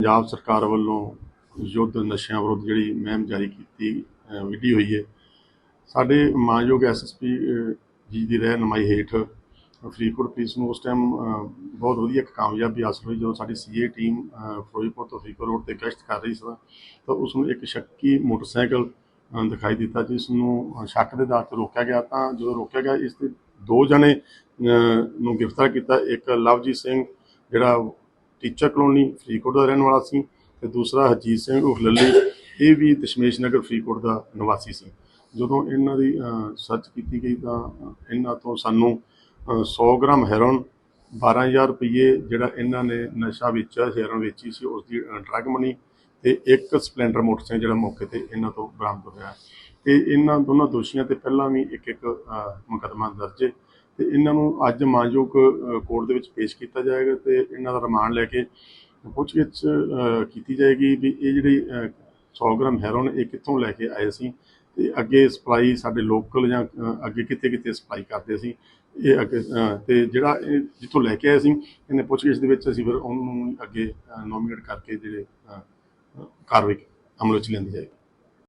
ਪੰਜਾਬ ਸਰਕਾਰ ਵੱਲੋਂ ਯੁੱਧ ਨਸ਼ਿਆਂ ਵਿਰੁੱਧ ਜਿਹੜੀ ਮੁਹਿੰਮ ਜਾਰੀ ਕੀਤੀ ਵਿੱਢੀ ਹੋਈ ਹੈ। ਸਾਡੇ ਮਾਨਯੋਗ ਐਸਐਸਪੀ ਜੀ ਦੀ ਰਹਿਨਮਾਈ ਹੇਠ ਫਰੀਦਕੋਟ ਪੁਲਿਸ ਨੂੰ ਉਸ ਟਾਈਮ ਬਹੁਤ ਵਧੀਆ ਇੱਕ ਕਾਮਯਾਬੀ ਹਾਸਲ ਹੋਈ ਜਦੋਂ ਸਾਡੀ ਸੀਏ ਟੀਮ ਅ, ਫਿਰੋਜ਼ਪੁਰ ਤੋਂ ਫਰੀਦਕੋਟ ਰੋਡ ਤੇ ਗਸ਼ਤ ਕਰ ਰਹੀ ਸੀ ਤਾਂ ਉਸ ਨੂੰ ਇੱਕ ਸ਼ੱਕੀ ਮੋਟਰਸਾਈਕਲ ਦਿਖਾਈ ਦਿੱਤਾ ਜਿਸ ਨੂੰ ਸ਼ੱਕ ਦੇ ਆਧਾਰ ਤੇ ਰੋਕਿਆ ਗਿਆ। ਤਾਂ ਜਦੋਂ ਰੋਕਿਆ ਗਿਆ ਇਸ 'ਤੇ ਦੋ ਜਣੇ ਨੂੰ ਗ੍ਰਿਫਤਾਰ ਕੀਤਾ। ਇੱਕ ਲਵਜੀਤ ਸਿੰਘ ਜਿਹੜਾ ਟੀਚਾ ਕਲੋਨੀ ਫਰੀਦਕੋਟ ਦਾ ਰਹਿਣ ਵਾਲਾ ਸੀ ਤੇ ਦੂਸਰਾ ਹਰਜੀਤ ਸਿੰਘ ਉਰਫ ਲੱਲੀ ਇਹ ਵੀ ਦਸ਼ਮੇਸ਼ ਨਗਰ ਫਰੀਦਕੋਟ ਦਾ ਨਿਵਾਸੀ ਸੀ। ਜਦੋਂ ਇਹਨਾਂ ਦੀ ਸਰਚ ਕੀਤੀ ਗਈ ਤਾਂ ਇਹਨਾਂ ਤੋਂ ਸਾਨੂੰ ਅ, 100 ਗ੍ਰਾਮ ਹੈਰੋਨ 12000 ਰੁਪਏ ਜਿਹੜਾ ਇਹਨਾਂ ਨੇ ਨਸ਼ਾ ਵੇਚਿਆ ਹੈਰੋਨ ਵੇਚੀ ਸੀ ਉਸ ਦੀ ਡਰਗ ਮਨੀ ਤੇ ਇੱਕ ਸਪਲੈਂਡਰ ਮੋਟਰਸਾਈਕਲ ਜਿਹੜਾ ਮੌਕੇ ਤੇ ਇਹਨਾਂ ਤੋਂ ਬਰਾਮਦ ਹੋਇਆ। ਤੇ ਇਹਨਾਂ ਦੋਨਾਂ ਦੋਸ਼ੀਆਂ ਤੇ ਪਹਿਲਾਂ ਵੀ ਇੱਕ ਇੱਕ ਮੁਕੱਦਮਾ ਦਰਜ ਹੈ। ਤੇ ਇਹਨਾਂ ਨੂੰ ਅੱਜ ਮਾਨਯੋਗ ਕੋਰਟ ਦੇ ਵਿੱਚ ਪੇਸ਼ ਕੀਤਾ ਜਾਏਗਾ ਤੇ ਇਹਨਾਂ ਦਾ ਰਿਮਾਂਡ ਲੈ ਕੇ ਪੁੱਛਗਿੱਛ ਕੀਤੀ ਜਾਏਗੀ ਵੀ ਇਹ ਜਿਹੜੀ ਅ, 100 ਗ੍ਰਾਮ ਹੈਰੋਨ ਇਹ ਕਿੱਥੋਂ ਲੈ ਕੇ ਆਏ ਸੀ ਤੇ ਅੱਗੇ ਸਪਲਾਈ ਸਾਡੇ ਲੋਕਲ ਜਾਂ ਅੱਗੇ ਕਿਤੇ ਕਿਤੇ ਸਪਲਾਈ ਕਰਦੇ ਸੀ। ਇਹ ਅੱਗੇ ਅ, ਤੇ ਜਿਹੜਾ ਇਹ ਜਿੱਥੋਂ ਲੈ ਕੇ ਆਏ ਸੀ ਇਹਨੇ ਪੁੱਛਗਿੱਛ ਦੇ ਵਿੱਚ ਅਸੀਂ ਫਿਰ ਉਹਨੂੰ ਅੱਗੇ ਨੋਮੀਨੇਟ ਕਰਕੇ ਜਿਹੜੇ ਕਾਰਵਾਈ ਅਮਲ ਵਿੱਚ ਲਿਆਂਦੀ ਜਾਏਗੀ।